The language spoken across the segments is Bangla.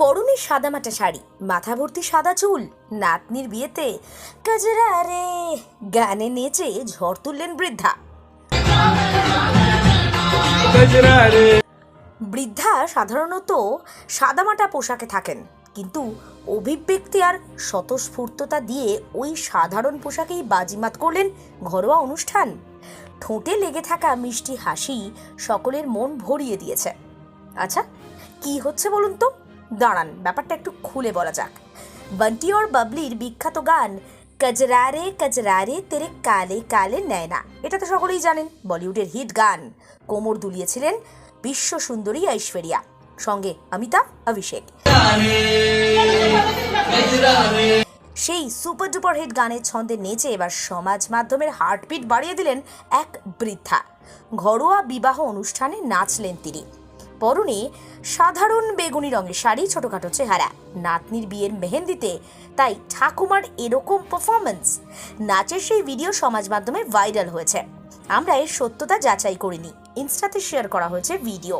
পরনে সাদামাটা শাড়ি মাথা ভর্তি সাদা চুল নাতনির বিয়েতে কাজরা রে গানে নেচে ঝড় তুললেন বৃদ্ধা। বৃদ্ধা সাধারণত সাদামাটা পোশাকে থাকেন কিন্তু অভিব্যক্তি আর স্বতঃস্ফূর্ততা দিয়ে ওই সাধারণ পোশাকেই বাজিমাত করলেন ঘরোয়া অনুষ্ঠান। ঠোঁটে লেগে থাকা মিষ্টি হাসি সকলের মন ভরিয়ে দিয়েছে। আচ্ছা কি হচ্ছে বলুন তো? দাঁড়ান, ব্যাপারটা একটু খুলে বলা যাক। বন্টি और বাবলির বিখ্যাত গান, কজরারে কজরারে, তেরে কালে কালে নয়না। এটা তো সকলেই জানেন, বলিউডের হিট গান। কোমর দুলিয়েছিলেন বিশ্ব সুন্দরী ঐশ্বরিয়া। সঙ্গে অমিতা, অভিষেক। সেই সুপার ডুপার হিট গানের ছন্দে নেচে এবার সমাজ মাধ্যমের হার্টবিট বাড়িয়ে দিলেন এক বৃদ্ধা। ঘরোয়া বিবাহ অনুষ্ঠানে নাচলেন তিনি। পরনে সাধারণ বেগুনি রঙের শাড়ি, ছোটখাটো চেহারা। নাতনির বিয়ের মেহেন্দিতে তাই ঠাকুমার এরকম পারফরমেন্স নাচের সেই ভিডিও সমাজ মাধ্যমে ভাইরাল হয়েছে। আমরা এর সত্যতা যাচাই করিনি, ইনস্টাতে শেয়ার করা হয়েছে ভিডিও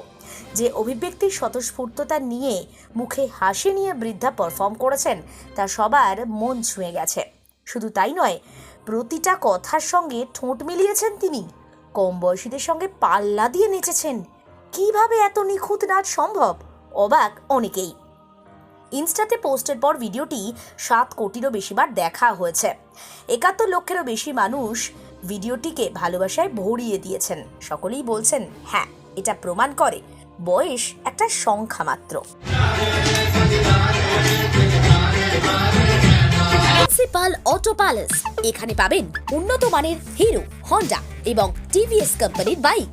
যে অভিব্যক্তির স্বতঃস্ফূর্ততা নিয়ে মুখে হাসি নিয়ে বৃদ্ধা পারফর্ম করেছেন, তা সবার মন ছুঁয়ে গেছে। শুধু তাই নয়, প্রতিটা কথার সঙ্গে ঠোঁট মিলিয়েছেন তিনি। কম বয়সীদের সঙ্গে পাল্লা দিয়ে নেচেছেন কীভাবে এত নিখুঁত নাচ সম্ভব? অবাক অনেকেই। ইনস্টাতে পোস্টের পর ভিডিওটি সাত কোটিরও বেশিবার দেখা হয়েছে। একাত্তর লক্ষেরও বেশি মানুষ ভিডিওটিকে ভালোবাসায় ভরিয়ে দিয়েছেন। সকলেই বলছেন হ্যাঁ এটা প্রমাণ করে, বয়স একটা সংখ্যা মাত্র। প্রিন্সিপাল অটো প্যালেস এখানে পাবেন উন্নত মানের হিরো হন্ডা এবং টিভিএস কোম্পানির বাইক